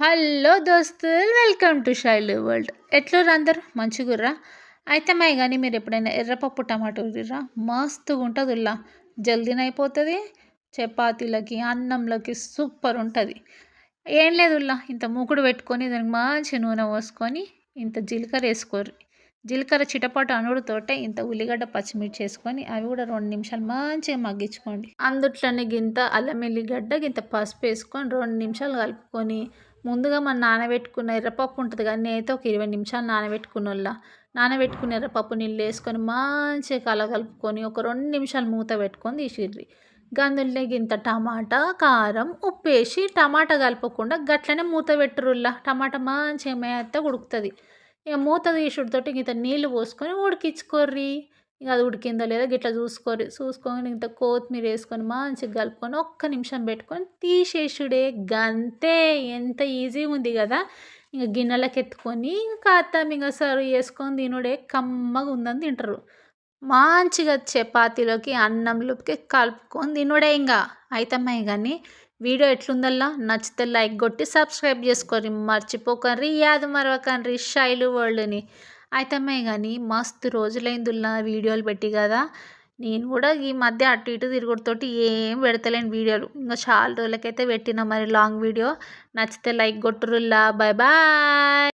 Hello దోస్తులు welcome to Shail world. ఎట్లుర్రు అందరు? మంచిగుర్రా అయితే మై కానీ మీరు ఎప్పుడైనా ఎర్రపప్పు టమాటో ఉర్రా మస్తుగా ఉంటుంది ఉల్లా జల్దీన అయిపోతుంది చపాతీలకి అన్నంలోకి సూపర్ ఉంటుంది. ఏం లేదు ఉల్లా ఇంత మూకుడు పెట్టుకొని దానికి మంచి నూనె పోసుకొని ఇంత జీలకర్ర వేసుకోరు జీలకర్ర చిటపాటు అనుడుతోటే ఇంత ఉల్లిగడ్డ పచ్చిమిర్చి వేసుకొని అవి కూడా రెండు నిమిషాలు మంచిగా మగ్గించుకోండి. అందుట్లోనే గింత అల్లం ఎల్లిగడ్డ గింత పసుపు వేసుకొని రెండు నిమిషాలు కలుపుకొని ముందుగా మనం నానబెట్టుకున్న ఎర్రపప్పు ఉంటుంది కానీ నేనైతే ఒక ఇరవై నిమిషాలు నానబెట్టుకున్న వాళ్ళ నానబెట్టుకున్న ఎర్రపప్పు నీళ్ళు వేసుకొని మంచిగా కలగలుపుకొని ఒక రెండు నిమిషాలు మూత పెట్టుకొని తీసిర్రి. గందులో ఇంత టమాటా కారం ఉప్పు వేసి టమాటా కలపకుండా గట్లనే మూత పెట్టురుల్లా టమాటా మంచిగా మేత ఉడుకుతుంది. ఇక మూత తీసుడుతోటి ఇంత నీళ్ళు పోసుకొని ఉడికించుకోర్రి. ఇంకా అది ఉడికిందో లేదో గిట్లా చూసుకొని చూసుకొని ఇంత కొత్తిమీర వేసుకొని మంచిగా కలుపుకొని ఒక్క నిమిషం పెట్టుకొని తీసేసుడే గంతే. ఎంత ఈజీ ఉంది కదా. ఇంకా గిన్నెలకు ఎత్తుకొని ఇంకా అత్తం ఇంకా సర్వ్ చేసుకొని తినుడే కమ్మగా ఉందని తింటారు. మంచిగా చపాతీలోకి అన్నంలోకి కలుపుకొని తినుడే ఇంకా అయితమ్మాయి కానీ వీడియో ఎట్లుందల్లా? నచ్చితే లైక్ కొట్టి సబ్స్క్రైబ్ చేసుకోరి మర్చిపోకండి. యాదు మరవకండి. శైలు వరల్డ్ని. అయితమ్మాయి కానీ మస్తు రోజులైందుల్లా వీడియోలు పెట్టి కదా. నేను కూడా ఈ మధ్య అటు ఇటు తిరుగుడుతోటి ఏం పెడతలేను వీడియోలు. ఇంకా చాలా రోజులకైతే పెట్టిన మరి లాంగ్ వీడియో. నచ్చితే లైక్ కొట్టురుల్లా. Bye bye.